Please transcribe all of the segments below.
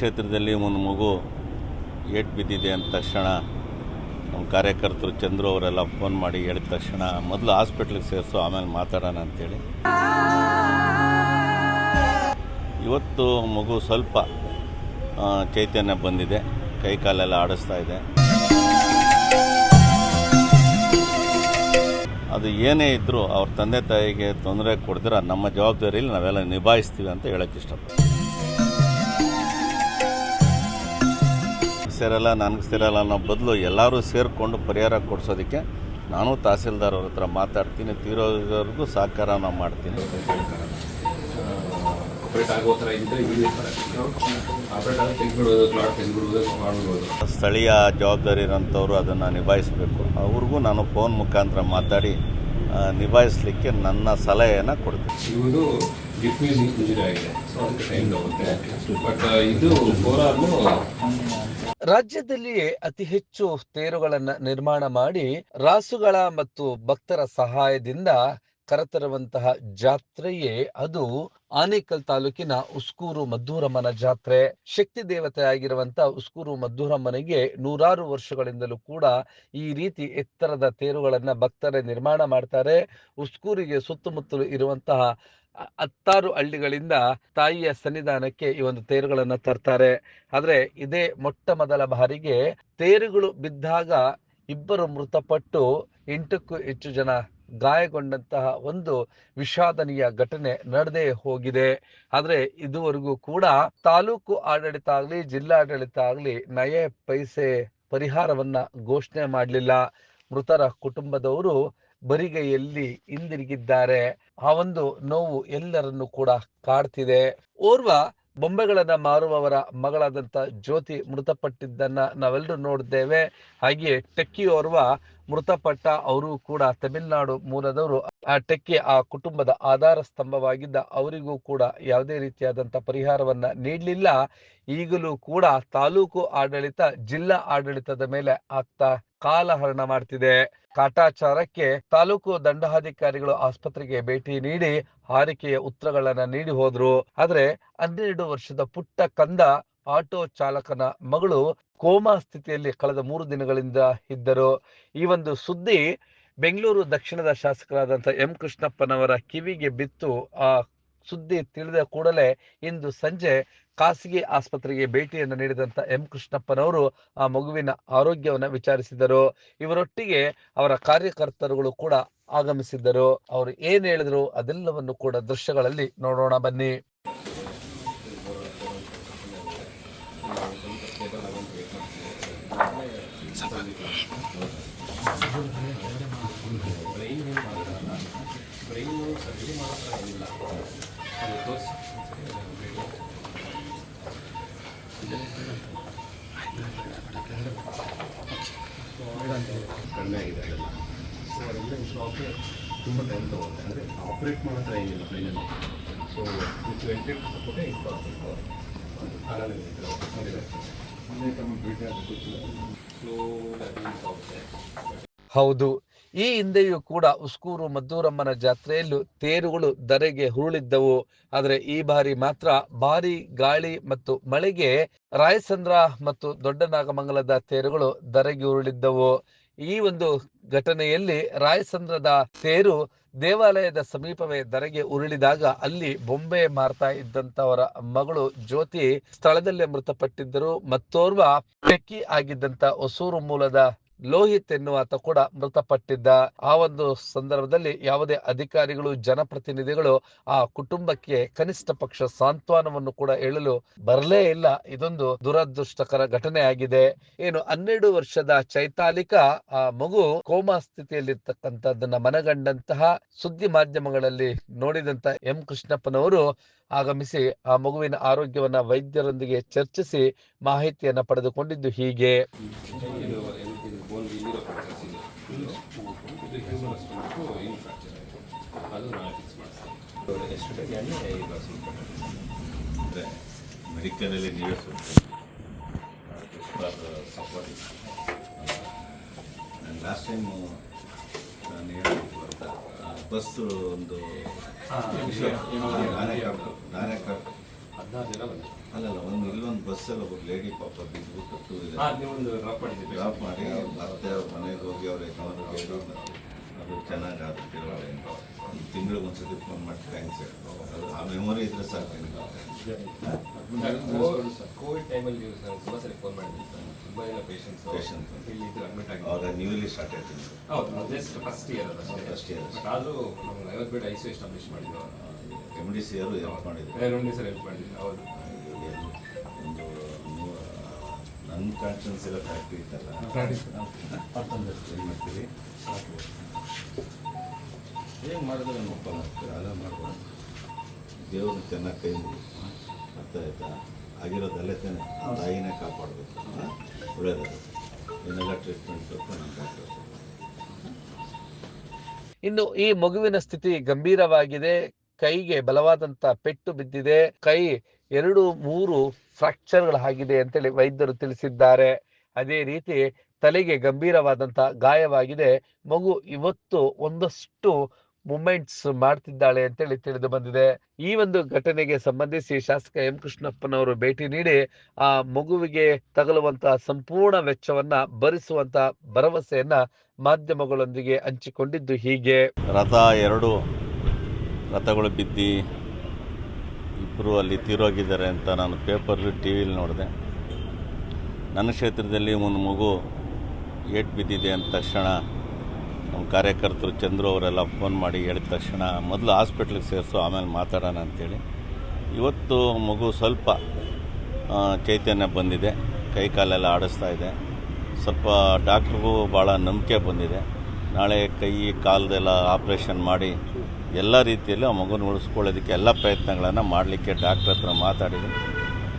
ಕ್ಷೇತ್ರದಲ್ಲಿ ಒಂದು ಮಗು ಏಟ್ ಬಿದ್ದಿದೆ ಅಂದ ತಕ್ಷಣ ನಮ್ಮ ಕಾರ್ಯಕರ್ತರು ಚಂದ್ರು ಅವರೆಲ್ಲ ಫೋನ್ ಮಾಡಿ ಹೇಳಿದ ತಕ್ಷಣ ಮೊದಲು ಹಾಸ್ಪಿಟ್ಲಿಗೆ ಸೇರಿಸು, ಆಮೇಲೆ ಮಾತಾಡೋಣ ಅಂತೇಳಿ. ಇವತ್ತು ಮಗು ಸ್ವಲ್ಪ ಚೈತನ್ಯ ಬಂದಿದೆ, ಕೈ ಕಾಲೆಲ್ಲ ಆಡಿಸ್ತಾ ಇದೆ. ಅದು ಏನೇ ಇದ್ದರೂ ಅವ್ರ ತಂದೆ ತಾಯಿಗೆ ತೊಂದರೆ ಕೊಡಿದ್ರೆ, ನಮ್ಮ ಜವಾಬ್ದಾರಿಯಲ್ಲಿ ನಾವೆಲ್ಲ ನಿಭಾಯಿಸ್ತೀವಿ ಅಂತ ಹೇಳಕ್ಕೆ ಇಷ್ಟಪಡ್ತೀನಿ. ಸೇರಲ್ಲ ನನಗೆ ಸೇರಲ್ಲ ಅನ್ನೋ ಬದಲು ಎಲ್ಲರೂ ಸೇರಿಕೊಂಡು ಪರಿಹಾರ ಕೊಡಿಸೋದಕ್ಕೆ ನಾನು ತಹಸೀಲ್ದಾರ್ ಅವ್ರ ಹತ್ರ ಮಾತಾಡ್ತೀನಿ ತೀರೋವರೆಗೂ ಸಹಕಾರ ನಾವು ಮಾಡ್ತೀನಿ. ಸ್ಥಳೀಯ ಜವಾಬ್ದಾರಿ ಇರೋಂಥವ್ರು ಅದನ್ನು ನಿಭಾಯಿಸಬೇಕು. ಅವ್ರಿಗೂ ನಾನು ಫೋನ್ ಮುಖಾಂತರ ಮಾತಾಡಿ ನಿಭಾಯಿಸಲಿಕ್ಕೆ ನನ್ನ ಸಲಹೆಯನ್ನು ಕೊಡ್ತೀನಿ. ಇವರು ಡಿಫ್ಯೂಸ್ ಇಂಜುರಿ ಆಗಿದೆ. ಸೊ ಅದಕ್ಕೆ ಟೈಮ್ ತಗುತ್ತೆ ಬಟ್ ಇದು ಫೋರ್ ರಾಜ್ಯದಲ್ಲಿಯೇ ಅತಿ ಹೆಚ್ಚು ತೇರುಗಳನ್ನ ನಿರ್ಮಾಣ ಮಾಡಿ ರಾಸುಗಳ ಮತ್ತು ಭಕ್ತರ ಸಹಾಯದಿಂದ ಕರೆತರುವಂತಹ ಜಾತ್ರೆಯೇ ಅದು ಆನೇಕಲ್ ತಾಲೂಕಿನ ಉಸ್ಕೂರು ಮದ್ದೂರಮ್ಮನ ಜಾತ್ರೆ. ಶಕ್ತಿ ದೇವತೆ ಆಗಿರುವಂತಹ ಉಸ್ಕೂರು ಮದ್ದೂರಮ್ಮನಿಗೆ ನೂರಾರು ವರ್ಷಗಳಿಂದಲೂ ಕೂಡ ಈ ರೀತಿ ಎತ್ತರದ ತೇರುಗಳನ್ನ ಭಕ್ತರೇ ನಿರ್ಮಾಣ ಮಾಡ್ತಾರೆ. ಉಸ್ಕೂರಿಗೆ ಸುತ್ತಮುತ್ತಲು ಇರುವಂತಹ ಹತ್ತಾರು ಹಳ್ಳಿಗಳಿಂದ ತಾಯಿಯ ಸನ್ನಿಧಾನಕ್ಕೆ ಈ ಒಂದು ತೇರುಗಳನ್ನ ತರ್ತಾರೆ. ಆದ್ರೆ ಇದೇ ಮೊಟ್ಟ ಮೊದಲ ಬಾರಿಗೆ ತೇರುಗಳು ಬಿದ್ದಾಗ ಇಬ್ಬರು ಮೃತಪಟ್ಟು ಎಂಟಕ್ಕೂ ಹೆಚ್ಚು ಜನ ಗಾಯಗೊಂಡಂತಹ ಒಂದು ವಿಷಾದನೀಯ ಘಟನೆ ನಡೆದೇ ಹೋಗಿದೆ. ಆದ್ರೆ ಇದುವರೆಗೂ ಕೂಡ ತಾಲೂಕು ಆಡಳಿತ ಆಗ್ಲಿ ಜಿಲ್ಲಾಡಳಿತ ಆಗ್ಲಿ ನಯ ಪೈಸೆ ಪರಿಹಾರವನ್ನ ಘೋಷಣೆ ಮಾಡಲಿಲ್ಲ. ಮೃತರ ಕುಟುಂಬದವರು ಬರಿಗೈಯಲ್ಲಿ ಹಿಂದಿರುಗಿದ್ದಾರೆ. ಆ ಒಂದು ನೋವು ಎಲ್ಲರನ್ನು ಕೂಡ ಕಾಡ್ತಿದೆ. ಓರ್ವ ಬೊಂಬೆಗಳನ್ನ ಮಾರುವವರ ಮಗಳಾದಂತ ಜ್ಯೋತಿ ಮೃತಪಟ್ಟಿದ್ದನ್ನ ನಾವೆಲ್ಲರೂ ನೋಡಿದ್ದೇವೆ. ಹಾಗೆಯೇ ಟೆಕ್ಕಿ ಓರ್ವ ಮೃತಪಟ್ಟ ಅವರು ಕೂಡ ತಮಿಳುನಾಡು ಮೂಲದವರು. ಆ ಟೆಕ್ಕಿ ಆ ಕುಟುಂಬದ ಆಧಾರ ಸ್ತಂಭವಾಗಿದ್ದ ಅವರಿಗೂ ಕೂಡ ಯಾವುದೇ ರೀತಿಯಾದಂತ ಪರಿಹಾರವನ್ನ ನೀಡಲಿಲ್ಲ. ಈಗಲೂ ಕೂಡ ತಾಲೂಕು ಆಡಳಿತ ಜಿಲ್ಲಾ ಆಡಳಿತದ ಮೇಲೆ ಆಗ್ತಾ ಕಾಲಹರಣ ಮಾಡ್ತಿದೆ. ಕಾಟಾಚಾರಕ್ಕೆ ತಾಲೂಕು ದಂಡಾಧಿಕಾರಿಗಳು ಆಸ್ಪತ್ರೆಗೆ ಭೇಟಿ ನೀಡಿ ಹಾರಿಕೆಯ ಉತ್ತರಗಳನ್ನ ನೀಡಿ ಹೋದ್ರು. ಆದ್ರೆ ಹನ್ನೆರಡು ವರ್ಷದ ಪುಟ್ಟ ಕಂದ ಆಟೋ ಚಾಲಕನ ಮಗಳು ಕೋಮಾ ಸ್ಥಿತಿಯಲ್ಲಿ ಕಳೆದ ಮೂರು ದಿನಗಳಿಂದ ಇದ್ದರು. ಈ ಒಂದು ಸುದ್ದಿ ಬೆಂಗಳೂರು ದಕ್ಷಿಣದ ಶಾಸಕರಾದಂಥ ಎಂ ಕೃಷ್ಣಪ್ಪನವರ ಕಿವಿಗೆ ಬಿತ್ತು. ಆ ಸುದ್ದಿ ತಿಳಿದ ಕೂಡಲೇ ಇಂದು ಸಂಜೆ ಖಾಸಗಿ ಆಸ್ಪತ್ರೆಗೆ ಭೇಟಿಯನ್ನು ನೀಡಿದಂತ ಎಂ ಕೃಷ್ಣಪ್ಪನವರು ಆ ಮಗುವಿನ ಆರೋಗ್ಯವನ್ನು ವಿಚಾರಿಸಿದರು. ಇವರೊಟ್ಟಿಗೆ ಅವರ ಕಾರ್ಯಕರ್ತರುಗಳು ಕೂಡ ಆಗಮಿಸಿದ್ದರು. ಅವರು ಏನ್ ಹೇಳಿದ್ರು ಅದೆಲ್ಲವನ್ನು ಕೂಡ ದೃಶ್ಯಗಳಲ್ಲಿ ನೋಡೋಣ ಬನ್ನಿ ಬ್ರೈನು ಸರ್ಜರಿ ಮಾಡೋ ಥರ ಏನಿಲ್ಲ ಅದು ತೋರಿಸಿ ಕಡಿಮೆ ಆಗಿದೆ ಅದೆಲ್ಲ ಸೊ ಅದರಿಂದ ಶಾಪ್ ತುಂಬ ಟೈಮ್ ತೊಗೊಳುತ್ತೆ. ಅಂದರೆ ಆಪ್ರೇಟ್ ಮಾಡೋ ಥರ ಏನಿಲ್ಲ ಬ್ರೈನಲ್ಲಿ ಸೊ ವಿತ್ ವೆಂಟೇಟ್ ಸಪೋರ್ಟೇ ಇಂಪಾರ್ಟೆಂಟ್ ಸ್ಲೋ ಆಗುತ್ತೆ ಹೌದು. ಈ ಹಿಂದೆಯೂ ಕೂಡ ಉಸ್ಕೂರು ಮದ್ದೂರಮ್ಮನ ಜಾತ್ರೆಯಲ್ಲೂ ತೇರುಗಳು ಧರೆಗೆ ಹುರುಳಿದ್ದವು. ಆದರೆ ಈ ಬಾರಿ ಮಾತ್ರ ಭಾರಿ ಗಾಳಿ ಮತ್ತು ಮಳೆಗೆ ರಾಯಸಂದ್ರ ಮತ್ತು ದೊಡ್ಡ ನಾಗಮಂಗಲದ ತೇರುಗಳು ಧರೆಗೆ ಉರುಳಿದ್ದವು ಈ ಒಂದು ಘಟನೆಯಲ್ಲಿ ರಾಯಸಂದ್ರದ ತೇರು ದೇವಾಲಯದ ಸಮೀಪವೇ ಧರೆಗೆ ಉರುಳಿದಾಗ ಅಲ್ಲಿ ಬೊಂಬೆ ಮಾರ್ತಾ ಇದ್ದಂತವರ ಮಗಳು ಜ್ಯೋತಿ ಸ್ಥಳದಲ್ಲೇ ಮೃತಪಟ್ಟಿದ್ದರು. ಮತ್ತೋರ್ವ ಟೆಕ್ಕಿ ಆಗಿದ್ದಂತ ಹೊಸೂರು ಮೂಲದ ಲೋಹಿತ್ ಎನ್ನುವಾತ ಕೂಡ ಮೃತಪಟ್ಟಿದ್ದ ಆ ಒಂದು ಸಂದರ್ಭದಲ್ಲಿ ಯಾವುದೇ ಅಧಿಕಾರಿಗಳು, ಜನಪ್ರತಿನಿಧಿಗಳು ಆ ಕುಟುಂಬಕ್ಕೆ ಕನಿಷ್ಠ ಪಕ್ಷ ಸಾಂತ್ವನವನ್ನು ಕೂಡ ಹೇಳಲು ಬರಲೇ ಇಲ್ಲ. ಇದೊಂದು ದುರದೃಷ್ಟಕರ ಘಟನೆ ಆಗಿದೆ. ಏನು ಹನ್ನೆರಡು ವರ್ಷದ ಚೈತಾಲಿಕ ಆ ಮಗು ಕೋಮಾ ಸ್ಥಿತಿಯಲ್ಲಿರ್ತಕ್ಕಂಥದ್ದನ್ನ ಮನಗಂಡಂತಹ ಸುದ್ದಿ ಮಾಧ್ಯಮಗಳಲ್ಲಿ ನೋಡಿದಂತ ಎಂ ಕೃಷ್ಣಪ್ಪನವರು ಆಗಮಿಸಿ ಆ ಮಗುವಿನ ಆರೋಗ್ಯವನ್ನ ವೈದ್ಯರೊಂದಿಗೆ ಚರ್ಚಿಸಿ ಮಾಹಿತಿಯನ್ನ ಪಡೆದುಕೊಂಡಿದ್ದು ಹೀಗೆ. ಲಾಸ್ಟ್ ಟೈಮು ಬಸ್ಸು ಒಂದು ನಾನೇ ನಾನೇ ಅಲ್ಲಲ್ಲ ಒಂದು ಇಲ್ಲೊಂದು ಬಸ್ಸಲ್ಲಿ ಒಬ್ಬರು ಲೇಡಿ ಪಾಪ ಬಿದ್ದುಬಿಟ್ಟು ಟೂ ಡ್ರಾಪ್ ಮಾಡಿ ಮತ್ತೆ ಅವ್ರ ಮನೆಗೆ ಹೋಗಿ ಅವ್ರ ಅದು ಚೆನ್ನಾಗಿ ಆಗುತ್ತೆ ತಿಂಗಳಿಗೆ ಒಂದ್ಸತಿ ಫೋನ್ ಮಾಡಿ ಥ್ಯಾಂಕ್ಸ್ ಆ ಮೆಮೊರಿ ಇದ್ರೆ ಸಾಕು ಕೋವಿಡ್ ಟೈಮಲ್ಲಿ ಸರ್ ತುಂಬ ಸರಿ ಫೋನ್ ಮಾಡಿದ್ವಿ ತುಂಬ ಜನ ಪೇಷಂಟ್ಸ್ Patient. ಇಲ್ಲಿ ಇದು ಅಡ್ಮಿಟ್ ಆಗಿ ಅವಾಗ ನ್ಯೂಲಿ ಸ್ಟಾರ್ಟ್ ಆಯ್ತು ಹೌದು ಜಸ್ಟ್ ಫಸ್ಟ್ ಇಯರ್. ಬಟ್ ಆದರೂ ನಮ್ಗೆ ಐವತ್ತು ಬೇಡ ಎಸ್ಟಾಬ್ಲಿಷ್ ಎಂ ಡಿ ಸಿ ಅವರು. ಹೆಲ್ಪ್ ಮಾಡಿದ್ರು. ಎರಡು ಸರ್ ಹೆಲ್ಪ್ ಹೌದು. ಒಂದು ನನ್ನ ಕಾನ್ಷಿಯನ್ಸ್ ಎಲ್ಲ ಫ್ಯಾಕ್ಟ್ರಿ ಇತ್ತಲ್ಲ? ಮಾಡ್ತೀವಿ ಏನು ಮಾಡಿದ್ರೆ ನಮ್ಮ ಅಪ್ಪ ಮಾಡ್ತೀವಿ ಅಲ್ಲ ಮಾಡ್ಬೋದು. ದೇವರು ಚೆನ್ನಾಗಿ ಕೈ ಮುಗಿ ಅರ್ಥ ಆಯ್ತಾ? ಆಗಿರೋದಲ್ಲೇ ತಾನೆ ತಾಯಿನೇ ಕಾಪಾಡಬೇಕು ಒಳ್ಳೇದದು ಏನೆಲ್ಲ ಟ್ರೀಟ್ಮೆಂಟ್ ಕೊಟ್ಟು ನಮ್ಮ ಡಾಕ್ಟರ್ ಇನ್ನು ಈ ಮಗುವಿನ ಸ್ಥಿತಿ ಗಂಭೀರವಾಗಿದೆ. ಕೈಗೆ ಬಲವಾದಂತ ಪೆಟ್ಟು ಬಿದ್ದಿದೆ. ಕೈ ಎರಡು ಮೂರು ಫ್ರಾಕ್ಚರ್ಗಳಾಗಿದೆ ಅಂತೇಳಿ ವೈದ್ಯರು ತಿಳಿಸಿದ್ದಾರೆ. ಅದೇ ರೀತಿ ತಲೆಗೆ ಗಂಭೀರವಾದಂತ ಗಾಯವಾಗಿದೆ. ಮಗು ಇವತ್ತು ಒಂದಷ್ಟು ಮೂಮೆಂಟ್ಸ್ ಮಾಡ್ತಿದ್ದಾಳೆ ಅಂತೇಳಿ ತಿಳಿದು ಬಂದಿದೆ. ಈ ಒಂದು ಘಟನೆಗೆ ಸಂಬಂಧಿಸಿ ಶಾಸಕ ಎಂ ಕೃಷ್ಣಪ್ಪನವರು ಭೇಟಿ ನೀಡಿ, ಆ ಮಗುವಿಗೆ ತಗಲುವಂತಹ ಸಂಪೂರ್ಣ ವೆಚ್ಚವನ್ನ ಭರಿಸುವಂತ ಭರವಸೆಯನ್ನ ಮಾಧ್ಯಮಗಳೊಂದಿಗೆ ಹಂಚಿಕೊಂಡಿದ್ದು ಹೀಗೆ. ರಥ ಎರಡು ರಥಗಳು ಬಿದ್ದಿ ಇಬ್ಬರು ಅಲ್ಲಿ ತೀರೋಗಿದ್ದಾರೆ ಅಂತ ನಾನು ಪೇಪರ್ಲಿ ಟಿ ವಿಲಿ ನೋಡಿದೆ. ನನ್ನ ಕ್ಷೇತ್ರದಲ್ಲಿ ಒಂದು ಮಗು ಏಟ್ ಬಿದ್ದಿದೆ ಅಂದ ತಕ್ಷಣ ನಮ್ಮ ಕಾರ್ಯಕರ್ತರು ಚಂದ್ರು ಅವರೆಲ್ಲ ಫೋನ್ ಮಾಡಿ ಹೇಳಿದ ತಕ್ಷಣ ಮೊದಲು ಹಾಸ್ಪಿಟ್ಲಿಗೆ ಸೇರಿಸು, ಆಮೇಲೆ ಮಾತಾಡೋಣ ಅಂಥೇಳಿ ಇವತ್ತು ಮಗು ಸ್ವಲ್ಪ ಚೈತನ್ಯ ಬಂದಿದೆ. ಕೈ ಕಾಲೆಲ್ಲ ಆಡಿಸ್ತಾ ಇದೆ. ಸ್ವಲ್ಪ ಡಾಕ್ಟ್ರಿಗೂ ಭಾಳ ನಂಬಿಕೆ ಬಂದಿದೆ. ನಾಳೆ ಕೈ, ಕಾಲದೆಲ್ಲ ಆಪ್ರೇಷನ್ ಮಾಡಿ ಎಲ್ಲ ರೀತಿಯಲ್ಲಿ ಆ ಮಗುನ ಉಳಿಸ್ಕೊಳ್ಳೋದಕ್ಕೆ ಎಲ್ಲ ಪ್ರಯತ್ನಗಳನ್ನು ಮಾಡಲಿಕ್ಕೆ ಡಾಕ್ಟ್ರ್ ಹತ್ರ ಮಾತಾಡಿದ್ದೀನಿ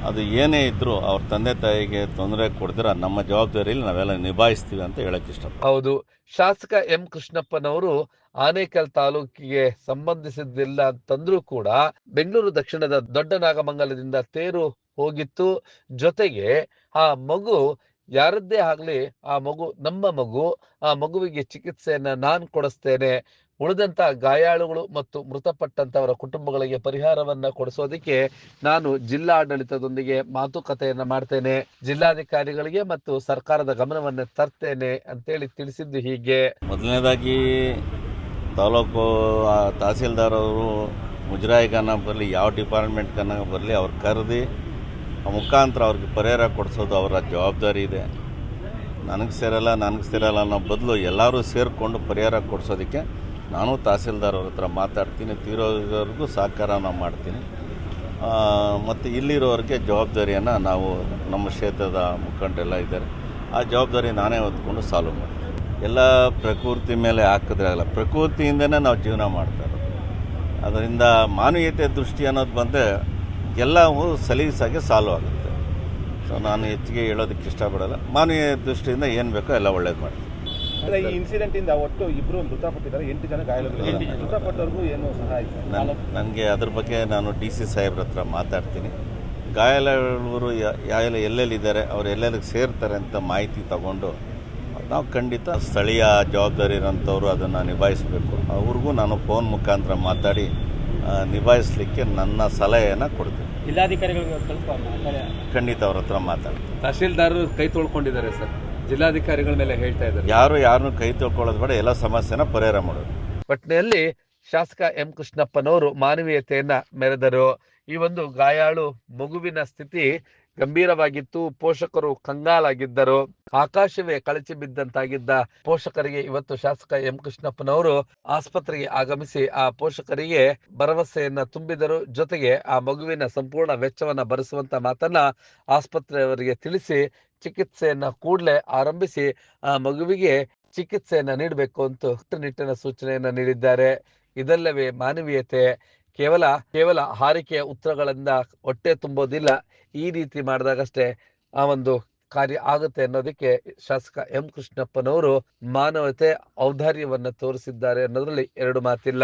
ಅದು ಏನೇ ಇದ್ದರೂ ಅವ್ರ ತಂದೆ ತಾಯಿಗೆ ತೊಂದರೆ ಕೊಡ್ದಿರ, ನಮ್ಮ ಜವಾಬ್ದಾರಿಯಲ್ಲಿ ನಾವೆಲ್ಲ ನಿಭಾಯಿಸ್ತೀವಿ ಅಂತ ಹೇಳಕ್ ಇಷ್ಟ ಹೌದು. ಶಾಸಕ ಎಂ ಕೃಷ್ಣಪ್ಪನವರು ಆನೇಕಲ್ ತಾಲೂಕಿಗೆ ಸಂಬಂಧಿಸಿದ್ದಿಲ್ಲ ಅಂತಂದ್ರೂ ಕೂಡ ಬೆಂಗಳೂರು ದಕ್ಷಿಣದ ದೊಡ್ಡ ನಾಗಮಂಗಲದಿಂದ ತೇರು ಹೋಗಿತ್ತು. ಜೊತೆಗೆ ಆ ಮಗು ಯಾರದ್ದೇ ಆಗ್ಲಿ, ಆ ಮಗು, ನಮ್ಮ ಮಗು, ಆ ಮಗುವಿಗೆ ಚಿಕಿತ್ಸೆಯನ್ನ ನಾನು ಕೊಡಿಸ್ತೇನೆ ಉಳಿದಂತ ಗಾಯಾಳುಗಳು ಮತ್ತು ಮೃತಪಟ್ಟಂತವರ ಕುಟುಂಬಗಳಿಗೆ ಪರಿಹಾರವನ್ನ ಕೊಡಿಸೋದಕ್ಕೆ ನಾನು ಜಿಲ್ಲಾಡಳಿತದೊಂದಿಗೆ ಮಾತುಕತೆಯನ್ನ ಮಾಡ್ತೇನೆ. ಜಿಲ್ಲಾಧಿಕಾರಿಗಳಿಗೆ ಮತ್ತು ಸರ್ಕಾರದ ಗಮನವನ್ನ ತರ್ತೇನೆ ಅಂತೇಳಿ ತಿಳಿಸಿದ್ದು ಹೀಗೆ. ಮೊದಲನೇದಾಗಿ ತಾಲೂಕು ತಹಸೀಲ್ದಾರ್ ಅವರು ಮುಜರಾಯಿಗನ ಬರಲಿ, ಯಾವ ಡಿಪಾರ್ಟ್ಮೆಂಟ್ ಡಿಪಾರ್ಟ್ಮೆಂಟ್ಗನ ಬರಲಿ ಅವ್ರು ಕರೆದು ಮುಖಾಂತರ ಅವ್ರಿಗೆ ಪರಿಹಾರ ಕೊಡಿಸೋದು ಅವರ ಜವಾಬ್ದಾರಿ ಇದೆ. ನನಗೆ ಸೇರಲ್ಲ ನನಗೆ ಸೇರಲ್ಲ ಅನ್ನೋ ಬದಲು ಎಲ್ಲರೂ ಸೇರಿಕೊಂಡು ಪರಿಹಾರ ಕೊಡಿಸೋದಕ್ಕೆ ನಾನು ತಹಸೀಲ್ದಾರ್ ಅವ್ರ ಹತ್ರ ಮಾತಾಡ್ತೀನಿ ತೀರೋವರೆಗೂ ಸಹಕಾರ ನಾವು ಮಾಡ್ತೀನಿ. ಮತ್ತು ಇಲ್ಲಿರೋರಿಗೆ ಜವಾಬ್ದಾರಿಯನ್ನು ನಾವು ನಮ್ಮ ಕ್ಷೇತ್ರದ ಮುಖಂಡರೆಲ್ಲ ಇದ್ದಾರೆ. ಆ ಜವಾಬ್ದಾರಿ ನಾನೇ ಹೊತ್ಕೊಂಡು ಸಾಲ್ವ್ ಮಾಡ್ತೀನಿ. ಎಲ್ಲ ಪ್ರಕೃತಿ ಮೇಲೆ ಹಾಕಿದ್ರೆ ಆಗಲ್ಲ. ಪ್ರಕೃತಿಯಿಂದನೇ ನಾವು ಜೀವನ ಮಾಡ್ತಾ ಇರೋದು. ಅದರಿಂದ ಮಾನವೀಯತೆ ದೃಷ್ಟಿ ಅನ್ನೋದು ಬಂದರೆ ಎಲ್ಲವೂ ಸಲೀಸಾಗಿ ಸಾಲ್ವ್ ಆಗುತ್ತೆ. ಸೊ ನಾನು ಹೆಚ್ಚಿಗೆ ಹೇಳೋದಕ್ಕೆ ಇಷ್ಟಪಡಲ್ಲ. ಮಾನವೀಯ ದೃಷ್ಟಿಯಿಂದ ಏನು ಬೇಕೋ ಎಲ್ಲ ಒಳ್ಳೇದು ಮಾಡ್ತೀನಿ. ಅಂದ್ರೆ ಈ ಇನ್ಸಿಡೆಂಟ್ ಇಂದ ಒಟ್ಟು ಇಬ್ರು ಮೃತಪಟ್ಟಿದ್ದಾರೆ ಎಂಟು ಜನ ಗಾಯಾಳುಗಳಿದ್ದಾರೆ ಮೃತಪಟ್ಟವ್ರಿಗೂ ಏನು ಸಹಾಯ ನನಗೆ ಅದ್ರ ಬಗ್ಗೆ ನಾನು ಡಿ ಸಿ ಸಾಹೇಬ್ರ ಹತ್ರ ಮಾತಾಡ್ತೀನಿ. ಗಾಯಾಳುವರು ಯಾವೆಲ್ಲ ಎಲ್ಲೆಲ್ಲಿದ್ದಾರೆ ಅವ್ರು ಎಲ್ಲೆಲ್ಲಿಗೆ ಸೇರ್ತಾರೆ ಅಂತ ಮಾಹಿತಿ ತಗೊಂಡು ನಾವು ಖಂಡಿತ ಸ್ಥಳೀಯ ಜವಾಬ್ದಾರಿ ಇರೋಂಥವ್ರು ಅದನ್ನು ನಿಭಾಯಿಸಬೇಕು. ಅವ್ರಿಗೂ ನಾನು ಫೋನ್ ಮುಖಾಂತರ ಮಾತಾಡಿ ನಿಭಾಯಿಸಲಿಕ್ಕೆ ನನ್ನ ಸಲಹೆಯನ್ನು ಕೊಡ್ತೀನಿ. ಜಿಲ್ಲಾಧಿಕಾರಿಗಳಿಗೆ ಖಂಡಿತ ಅವ್ರ ಹತ್ರ ಮಾತಾಡ್ತೀನಿ. ತಹಶೀಲ್ದಾರರು ಕೈ ತೊಳ್ಕೊಂಡಿದ್ದಾರೆ ಸರ್. ಜಿಲ್ಲಾಧಿಕಾರಿಗಳ ಮೇಲೆ ಹೇಳ್ತಾ ಇದ್ದಾರೆ. ಯಾರು ಯಾರನ್ನೂ ಕೈ ತೊಳ್ಕೊಳ್ಳೋದು ಬೇಡ ಎಲ್ಲ ಸಮಸ್ಯೆನ ಪರಿಹಾರ ಮಾಡೋದು. ಒಟ್ಟಿನಲ್ಲಿ ಶಾಸಕ ಎಂ ಕೃಷ್ಣಪ್ಪನವರು ಮಾನವೀಯತೆಯನ್ನ ಮೆರೆದರು. ಈ ಒಂದು ಗಾಯಾಳು ಮಗುವಿನ ಸ್ಥಿತಿ ಗಂಭೀರವಾಗಿತ್ತು ಪೋಷಕರು ಕಂಗಾಲಾಗಿದ್ದರು. ಆಕಾಶವೇ ಕಳಚಿ ಬಿದ್ದಂತಾಗಿದ್ದ ಪೋಷಕರಿಗೆ ಇವತ್ತು ಶಾಸಕ ಎಂ ಕೃಷ್ಣಪ್ಪನವರು ಆಸ್ಪತ್ರೆಗೆ ಆಗಮಿಸಿ ಆ ಪೋಷಕರಿಗೆ ಭರವಸೆಯನ್ನ ತುಂಬಿದರು. ಜೊತೆಗೆ ಆ ಮಗುವಿನ ಸಂಪೂರ್ಣ ವೆಚ್ಚವನ್ನ ಭರಿಸುವಂತ ಮಾತನ್ನ ಆಸ್ಪತ್ರೆಯವರಿಗೆ ತಿಳಿಸಿ ಚಿಕಿತ್ಸೆಯನ್ನ ಕೂಡಲೇ ಆರಂಭಿಸಿ, ಆ ಮಗುವಿಗೆ ಚಿಕಿತ್ಸೆಯನ್ನ ನೀಡಬೇಕು ಅಂತ ಕಟ್ಟುನಿಟ್ಟಿನ ಸೂಚನೆಯನ್ನ ನೀಡಿದ್ದಾರೆ. ಇದಲ್ಲವೇ ಮಾನವೀಯತೆ, ಕೇವಲ ಕೇವಲ ಹಾರಿಕೆಯ ಉತ್ತರಗಳಿಂದ ಹೊಟ್ಟೆ ತುಂಬೋದಿಲ್ಲ, ಈ ರೀತಿ ಮಾಡಿದಾಗಷ್ಟೇ ಆ ಒಂದು ಕಾರ್ಯ ಆಗುತ್ತೆ ಅನ್ನೋದಕ್ಕೆ ಶಾಸಕ ಎಂ ಕೃಷ್ಣಪ್ಪನವರು ಮಾನವತೆ ಔದಾರ್ಯವನ್ನ ತೋರಿಸಿದ್ದಾರೆ ಅನ್ನೋದ್ರಲ್ಲಿ ಎರಡು ಮಾತಿಲ್ಲ.